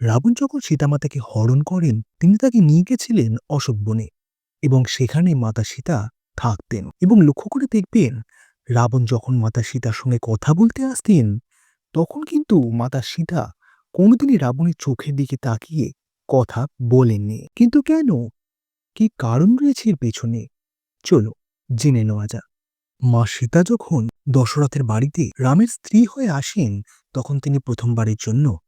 রাবণ যখন সীতামাতাকে হরণ করেন, তিনি তাকে নিয়ে গেছিলেন অশোক বনে এবং সেখানে মাতা সীতা থাকতেন এবং লক্ষ্য করে দেখবেন, রাবণ যখন মাতা সীতার সঙ্গে কথা বলতে আসতেন, তখন কিন্তু মাতা সীতা কোনোদিনই রাবণের চোখের দিকে তাকিয়ে কথা বলেননি। কিন্তু কেন? কি কারণ রয়েছে এর পেছনে? চলো জেনে নেওয়া যাক। মা সীতা যখন দশরথের বাড়িতে রামের স্ত্রী হয়ে আসেন, তখন তিনি প্রথমবারের জন্য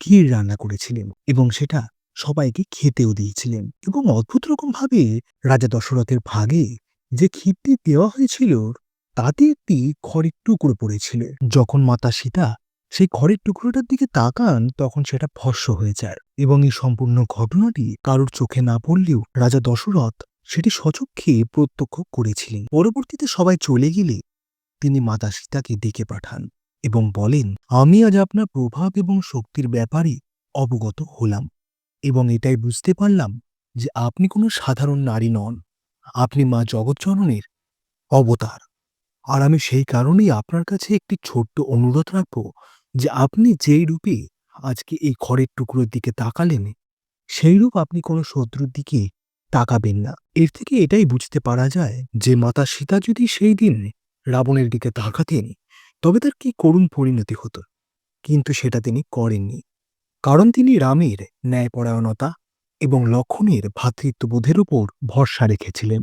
ক্ষীর রান্না করেছিলেন এবং সেটা সবাইকে খেতেও দিয়েছিলেন এবং অদ্ভুত রকম ভাবে রাজা দশরথের ভাগে যে ক্ষীরটি দেওয়া হয়েছিল, তাতে একটি খড়ের টুকরো পড়েছিল। যখন মাতা সীতা সেই খড়ের টুকরোটার দিকে তাকান, তখন সেটা ভস্য হয়ে যায় এবং এই সম্পূর্ণ ঘটনাটি কারোর চোখে না পড়লেও রাজা দশরথ সেটি সচক্ষে প্রত্যক্ষ করেছিলেন। পরবর্তীতে সবাই চলে গেলে তিনি মাতা সীতাকে ডেকে পাঠান। এবং বলেন, আমি আজ আপনার প্রভাব এবং শক্তির ব্যাপারে অবগত হলাম এবং এটাই বুঝতে পারলাম যে আপনি কোনো সাধারণ নারী নন। আপনি মা জগৎজননের অবতার। আর আমি সেই কারণেই আপনার কাছে একটি ছোট্ট অনুরোধ রাখব যে আপনি যেই রূপে আজকে এই খড়ের টুকরোর দিকে তাকালেন, সেই রূপ আপনি কোনো শত্রুর দিকে তাকাবেন না। এর থেকে এটাই বুঝতে পারা যায় যে মাতা সীতা যদি সেই দিন রাবণের দিকে তাকাতেন তবে তার কি করুণ পরিণতি হতো? কিন্তু সেটা তিনি করেননি। কারণ তিনি রামের ন্যায়পরায়ণতা এবং লক্ষণের ভ্রাতৃত্ববোধের উপর ভরসা রেখেছিলেন।